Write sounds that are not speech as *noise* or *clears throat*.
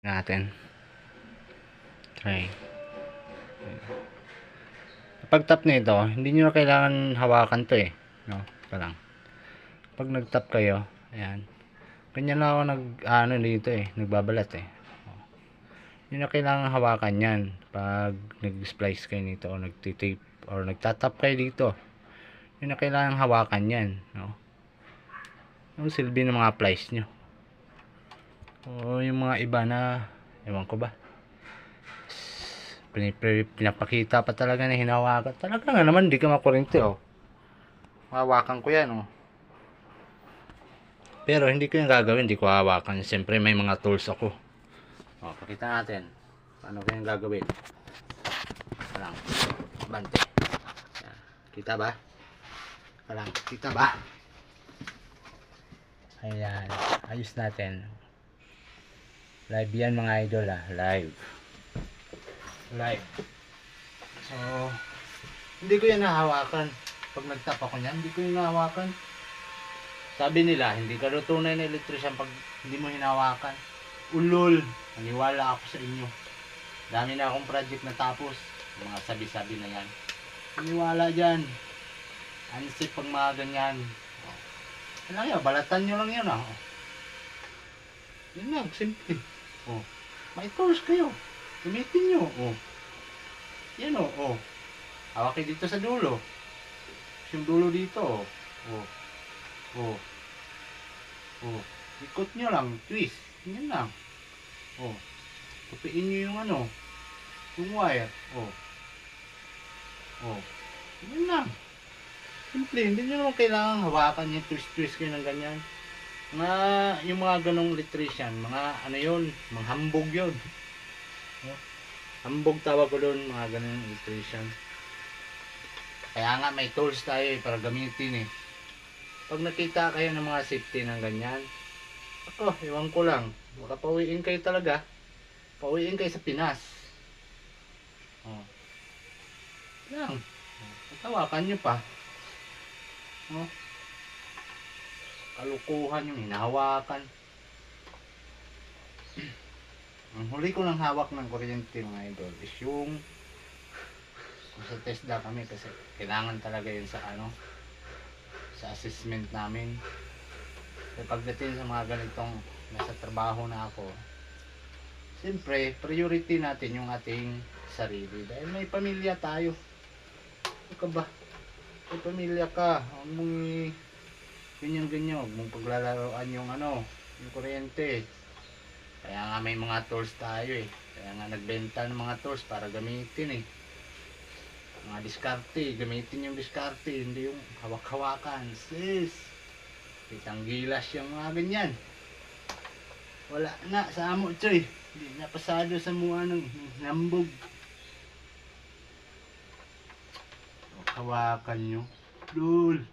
natin. Try. Pag tap nito, hindi nyo na kailangan hawakan to eh. No? Ito lang. Pag nag-tap kayo, ayan. Ganyan lang ako nag, ano dito eh, nagbabalat eh. Hindi na kailangan hawakan yan pag nag-splice kayo nito o nagtitape or nagtatap kayo dito. Hindi na kailangan hawakan yan. No? Yung silbi ng mga plies nyo. O yung mga iba na, ewan ko ba. Pinapakita pa talaga na hinawakan. Talaga nga naman, di ka makurente oh. Hawakan ko yan oh. Pero hindi ko yung gagawin, hindi ko hawakan. Siyempre may mga tools ako. O, pakita natin. Paano ko yung gagawin. Palang. Bante. Yan. Kita ba? Palang. Kita ba? Ayan. Ayos natin. Live yan mga idol ah. Live. Live. So, hindi ko yan nahawakan. Pag nagtap ako niyan, hindi ko yung nahawakan. Sabi nila, hindi ka daw na electrician pag hindi mo hinawakan. Ulol. Naniwala ako sa inyo. Dami na akong project na tapos. Mga sabi-sabi na yan. Naniwala dyan. Ansip pag mga ganyan. Oh. Ano yan, balatan nyo lang yan ah. Oh. Yun lang, simple. Oh. May tools kayo. Gamitin nyo. Oh. Yan oh. oh. Hawak kayo dito sa dulo. Yung dulo dito. Oh. Oh. Oh. Oh. Ikot nyo lang. Twist. Yan lang. Oh. Tupiin nyo yung ano. Yung wire. Oh. Oh. Yan lang. Simple. Hindi nyo naman kailangan hawakan yung twist-twist kayo ng ganyan. Mga, yung mga ganong electrician, mga ano yun, mga hambog yun. Oh. Hambog tawag ko doon, mga ganong electrician. Kaya nga may tools tayo eh, para gamitin eh. Pag nakita kayo ng mga safety ng ganyan, ako, ewan ko lang. Baka pauwiin kayo talaga. Pauwiin kayo sa Pinas. Oh. Lang. Tawakan nyo pa. Oh. Kalukuhan yung hinahawakan. *clears throat* Ang huli ko lang hawak ng kuryente mga idol is yung sa TESDA kami kasi kailangan talaga yun sa ano sa assessment namin. So, pagdating sa mga ganitong nasa trabaho na ako siyempre priority natin yung ating sarili. Dahil may pamilya tayo. Ano ka ba? May pamilya ka. Huwag mong i- ganyan ganyan huwag mong paglalaroan yung ano yung kuryente kaya nga may mga tools tayo eh kaya nga nagbenta ng mga tools para gamitin eh mga diskarte, gamitin yung diskarte, hindi yung hawak-hawakan. Sis! Kitang gilas yung mga ganyan. Wala na sa amo, choy. Hindi na pasado sa mga ng nambog. Hawakan nyo. Dul.